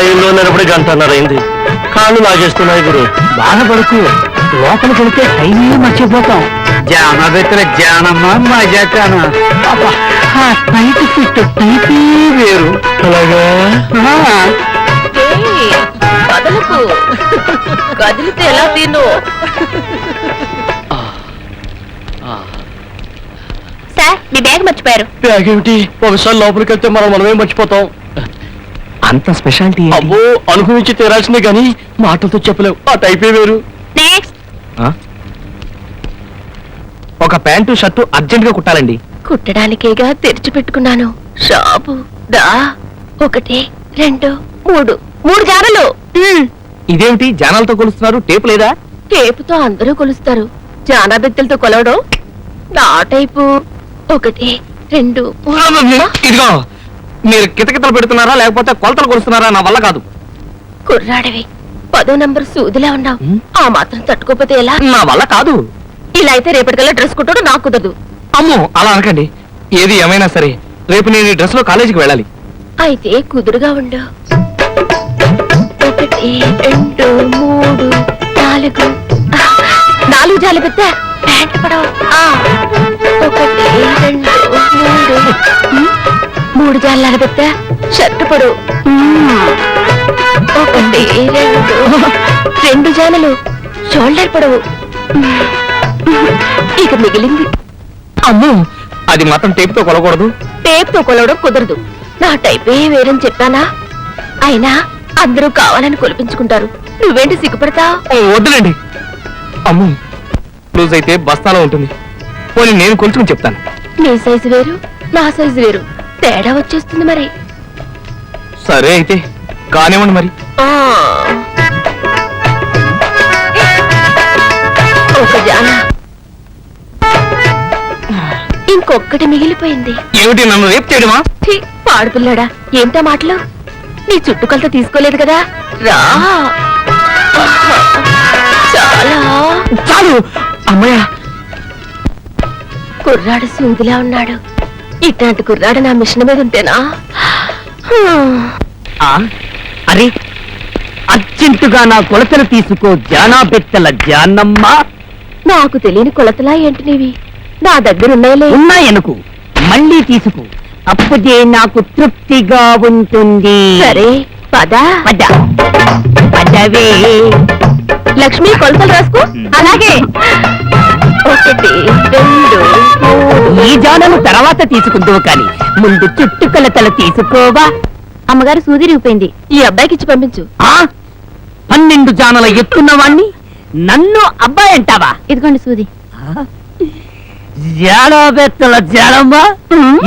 లైన్లో నిలబడి గంటన్నర అయింది కాళ్ళు లాగేస్తున్నాయి గురు. బాధపడుకు. లోపలికి వెళ్తే టైమే మర్చిపోతాం. జాన బెత్తల జానమ్మ టైట్ ఫిట్ టైపే వేరు. అలాగా? కదలకు కదిలితే ఎలా తిను సార్ మీ బ్యాగ్ మర్చిపోయారు. బ్యాగ్ ఏమిటి? ఒకసారి లోపలికి వెళ్తే మనం మనమే మర్చిపోతాం. అంత స్పెషాలిటీ అబ్బో అనుభవించి తీరాల్సిందే కానీ మాటలతో చెప్పలేవు. ఆ టైపే వేరు. నెక్స్ట్ ఒక ప్యాంటు షర్టు అర్జెంట్గా కుట్టాలండి. కుట్టడానికేగా తెరిచి పెట్టుకున్నాను. షాపు దా ఒకటి రెండు మూడు. మూడు జానలు. ఇదేమిటి? జానాలతో కొలుస్తున్నారు? టేపు లేదా? టేపుతో అందరూ కొలుస్తారు. జానా బెత్తలతో కొలవడం నా టైపు. ఒకటి రెండు మూడు. ఇదిగో. మీరు కితకితలు పెడుతున్నారా లేకపోతే కొలతలు కొలుస్తున్నారా నా వల్ల కాదు. కుర్రాడివి పదో నంబర్ సూదిలా ఉన్నావు. ఆ మాత్రం తట్టుకోపోతే ఎలా? నా వల్ల కాదు. ఇలా అయితే రేపటికల్లా డ్రెస్ కుట్టడం నాకు కుదరదు. అమ్మో అలా అనకండి. ఏది ఏమైనా సరే రేపు నేను ఈ డ్రెస్లో కాలేజీకి వెళ్ళాలి. అయితే కుదురుగా ఉండు. ఒకటి రెండు మూడు నాలుగు. నాలుగు జాలి పెద్ద. ప్యాంట్ పడవ. ఆ, ఒకటి రెండు మూడు. మూడు జాల పెద్ద షర్ట్ ఉమ్, ఒకటి రెండు రెండు జానలు షోల్డర్ పొడవు. ఇక మిగిలింది. అమ్మో అది మాత్రం టేపుతో కొలకూడదు టేప్తో కొలవడం కుదరదు. నా టైపే వేరని చెప్పానా? అయినా అందరూ కావాలని కొలిపించుకుంటారు. నువ్వేంటి సిగ్గుపడతావు? ఓ, వద్దులేండి. అమ్మో లూజ్ అయితే బస్తాలో ఉంటుంది. పోనీ నేను కొలుచుకుని చెప్తాను. నీ సైజు వేరు నా సైజు వేరు. తేడా వచ్చేస్తుంది మరి. సరే అయితే కానివ్వండి మరి. ఆ. ఒక జాన. ఇంకొక్కటి మిగిలిపోయింది. ఏమిటి నన్ను రేపు చేయడమా? పాడుపిల్లాడా ఏంటా మాటలు? నీ చుట్టుకొలత తీసుకోలేదు కదా? రా. చాలా. చాలు! అమ్మయ్య! కుర్రాడు సూదిలా ఉన్నాడు. ఇట్లాంటి కుర్రాడు నా మిషన్ మీద ఉంటేనా? అరే అర్జెంటుగా నా కొలతలు తీసుకో జానా బెత్తల జానమ్మ. నాకు తెలియని కొలతలా ఏంటి నీవి? నా దగ్గర ఉన్నాయిలే. ఉన్నాయనుకు మళ్ళీ తీసుకో. అప్పుడే నాకు తృప్తిగా ఉంటుంది. సరే పదా. పద. పదవే. లక్ష్మి కొలతలు రాసుకో. అలాగే. ఒకటి రెండు. మూడు ఈ జానము తర్వాత తీసుకుందువు కాని ముందు చుట్టు కొలతలు తీసుకోవా. అమ్మగారు సూది రిగిపోయింది ఈ అబ్బాయికి ఇచ్చి పంపించు. ఆ? పన్నెండు జానల ఎత్తున్నవాణ్ణి నన్ను అబ్బాయి అంటావా? ఇదిగోండి సూది. జాడబెత్తల జాడమ్మ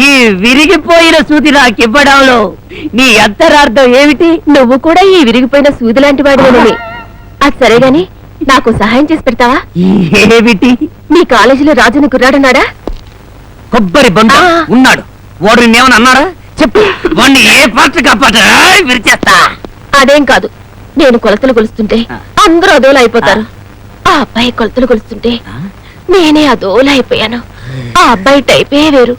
ఈ విరిగిపోయిన సూది నాకివ్వడంలో నీ అంతరార్థం ఏమిటి? నువ్వు కూడా ఈ విరిగిపోయిన సూది లాంటి వాడివేనని. అది సరే గాని నాకు సహాయం చేసి పెడతావా? ఏమిటి? మీ కాలేజీలో రాజుని కుర్రాడున్నాడా కొబ్బరి ఆ. ఉన్నాడు. వాడు నిన్నేమని అన్నారా చెప్పు. వాడిని ఏ పాత్ర కాపాట విరిచేస్తా. అదేం కాదు. నేను కొలతలు కొలుస్తుంటే. అందరూ అదోలా అయిపోతారు. ఆ అబ్బాయి కొలతలు కొలుస్తుంటే నేనే అదోలా అయిపోయాను. ఆ అబ్బాయి టైపే వేరు.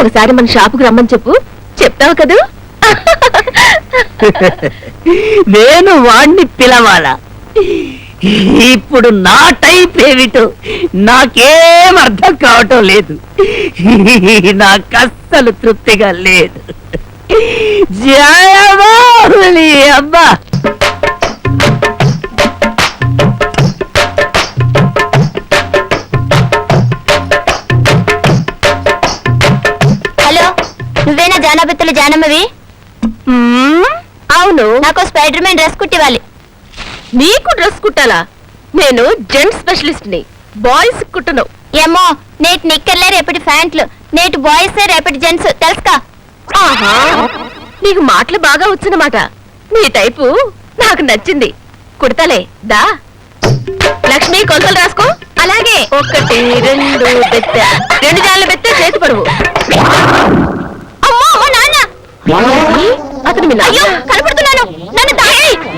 ఒకసారి మన షాపుకి రమ్మని చెప్పు. చెప్తావు కదూ? నేను వాణ్ణి పిలవాలా. ఇప్పుడు నా టైప్ ఏమిటో నాకేం అర్థం కావటం లేదు. నాకు అస్సలు తృప్తిగా లేదు. అబ్బా! హలో నువ్వేనా జానబెత్తుల జానమ్మవి? అవును నాకు స్పైడర్ మ్యాన్ డ్రెస్ కుట్టివ్వాలి. నీకు డ్రెస్ కుట్టాలా? నేను జెంట్స్ స్పెషలిస్ట్ని బాయ్స్ కుట్టను. ఏమో నేటి నిక్కర్లే రేపటి ప్యాంట్లు. నేటి బాయ్స్ రేపటి జెంట్స్. తెలుసుకా? ఆహా! నీకు మాటలు బాగా వచ్చినమాట. నీ టైపు నాకు నచ్చింది. కుడతలే దా. లక్ష్మి కొలతలు రాసుకో. అలాగే. ఒకటి రెండు బెత్త. రెండు జాన్ల బెత్త చేతి పడువు అమ్మో అమ్మో నాన్న ఏంటి? అతను మీ అయ్యో నాన్న కనపడుతున్నాను నన్ను తా-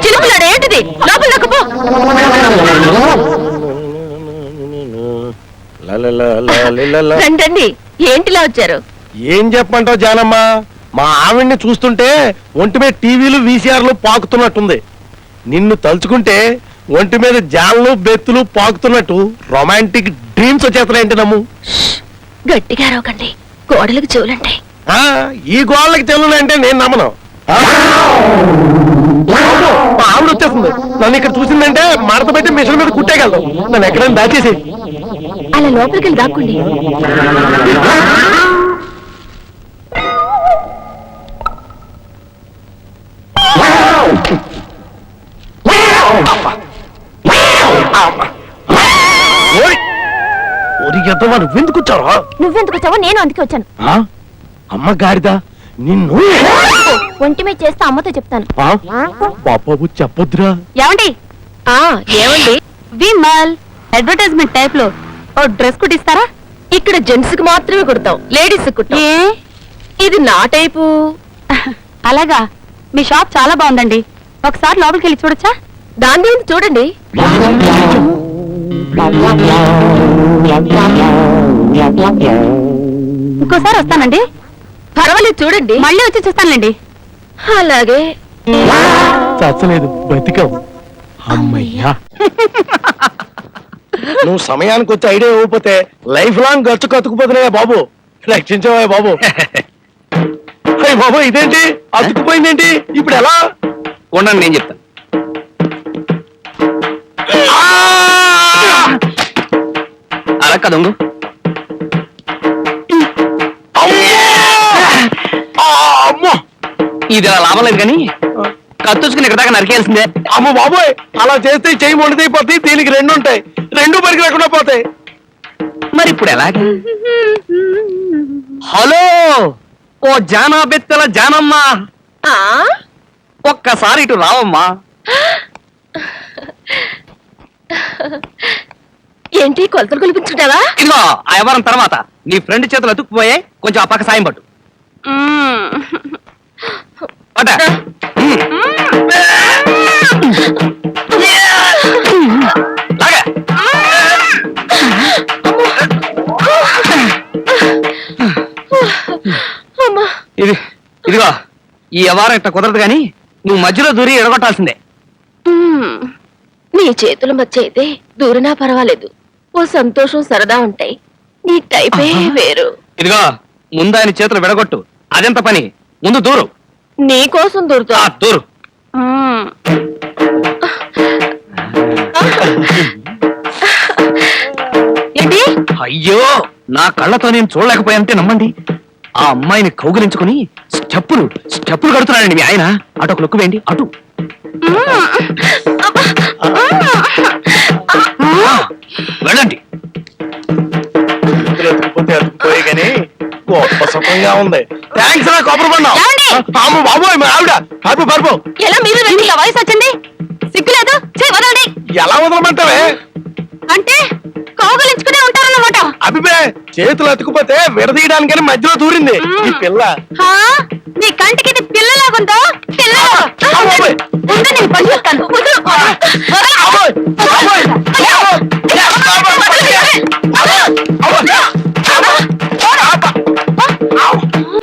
చిలుపులాడు ఏంటిది లోపల నొక్కపో లలలలలిలల. రండి ఏంటిలా వచ్చారు? ఏం చెప్పమంటావు జానమ్మ? మా ఆవిడ్ని చూస్తుంటే ఒంటి మీద టీవీలు వీసీఆర్లు పాకుతున్నట్టుంది. నిన్ను తలుచుకుంటే ఒంటి మీద జాన్లు బెత్తులు పాకుతున్నట్టు రొమాంటిక్ డ్రీమ్స్ వచ్చేస్తున్నాయంటే నమ్ము. గట్టిగా అరవకండి. గోడలకు చెవులంటాయి ఆ, ఈ గోళ్ళకి చెల్లునంటే నేను నమ్మను. మా ఆవిడ వచ్చేస్తుంది నన్ను ఇక్కడ చూసిందంటే మడత పెట్టి మిషన్ మీద కుట్టేయగలదు నన్ను ఎక్కడైనా దాచేసి అలా లోపలికి దాక్కోండి. ఓరి ఓరి ఎద్దవా నువ్వెందుకు వచ్చావా నువ్వెందుకు వచ్చావో నేను అందుకే వచ్చాను. ఆ? అమ్మ గాడిద నిన్ను? ఒంటి మీద చేస్తే అమ్మతో చెప్తాను. ఆ? పాపపు చెప్పొద్దురా. ఏమండి? ఆ ఏమండి? విమల్ అడ్వర్టైజ్మెంట్ టైప్లో ఓ డ్రెస్ కుట్టిస్తారా? ఇక్కడ జెంట్స్కి మాత్రమే కుడతాం లేడీస్ కుట్టాం. ఏ? ఇది నా టైపు. అలాగా. మీ షాప్ చాలా బాగుందండి. ఒకసారి లోపలికి వెళ్ళి చూడొచ్చా? దాన్ని ఉంది చూడండి. ఇంకోసారి వస్తానండి. పర్వాలేదు చూడండి. మళ్ళీ వచ్చి చూస్తానులేండి. అలాగే. చచ్చలేదు బతికావు. అమ్మయ్యా. నువ్వు సమయానికి వచ్చి ఐడియా ఇవ్వకపోతే లైఫ్ లాంగ్ గచ్చు కతుకుపోతున్నాయా బాబు? రక్షించవా బాబు? అయ్య బాబు ఇదేంటి? అతుకుపోయిందేంటి ఇప్పుడు ఎలా? ఉండండి నేను చెప్తాను అలా కదంగు ఇది అలా లాభం లేదు కానీ కత్తుచుకుని ఇక్కడ దాకా నరికేయాల్సిందే అమ్మ బాబోయ్ అలా చేస్తే చెయ్యి మొండిదైపోతాయి దీనికి రెండు ఉంటాయి. రెండు పరికి రాకుండా పోతాయి. మరి ఇప్పుడు ఎలాగా? హలో ఓ జానా బెత్తల జానమ్మా. ఆ? ఒక్కసారి ఇటు రావమ్మా. ఏంటి కొలతలు కొలిపించుకుంటావా ఇదిగో ఆ వ్యవహారం తర్వాత. నీ ఫ్రెండ్ చేతులు అతుక్కుపోయే కొంచెం ఆ పక్క సాయం పట్టు. పట్ట. ఇదిగో ఈ వ్యవహారం ఇట్ట కుదరదు కానీ నువ్వు మధ్యలో దూరి ఎడగొట్టాల్సిందే. నీ చేతుల మధ్య అయితే దూరనా పర్వాలేదు. ఓ సంతోషం సరదా ఉంటాయి. నీ టైపే వేరు. ఇదిగో ముందు ఆయన చేతులు విడగొట్టు. అదెంత పని? ముందు దూరు. నీ కోసం దూరుతా. ఆ, దూరు. ఏంటి? అయ్యో నా కళ్ళతో నేను చూడలేకపోయానంటే నమ్మండి. ఆ అమ్మాయిని కౌగిలించుకుని స్టెప్పులు స్టెప్పులు కడుతున్నాడండి మీ ఆయన. అటు ఒక లుక్కు వేయండి అటు. ఆ, వెళ్ళండి. చేతులు అతుకుపోతే అతుకుపోయి కానీ గొప్ప సుఖంగా ఉంది. థ్యాంక్స్ రా కొబ్బరి బండం ఏమండి? అమ్మ బాబోయ్ మా ఆవిడ. పరుపు పరుపు ఎలా మీరు వయసు వచ్చింది? సిగ్గులేదు? చెయ్ వదలండి. ఎలా వదలమంటావే? అంటే కౌగులించుకునే ఉంటారన్నమాట అభిపే చేతులు అతుకుపోతే విడదీయడానికని మధ్యలో దూరింది ఈ పిల్ల హా? నీ కంటికి ఇది పిల్లలాగుందో పిల్ల. ఉండు, నేను పని. వదలు. వదలు.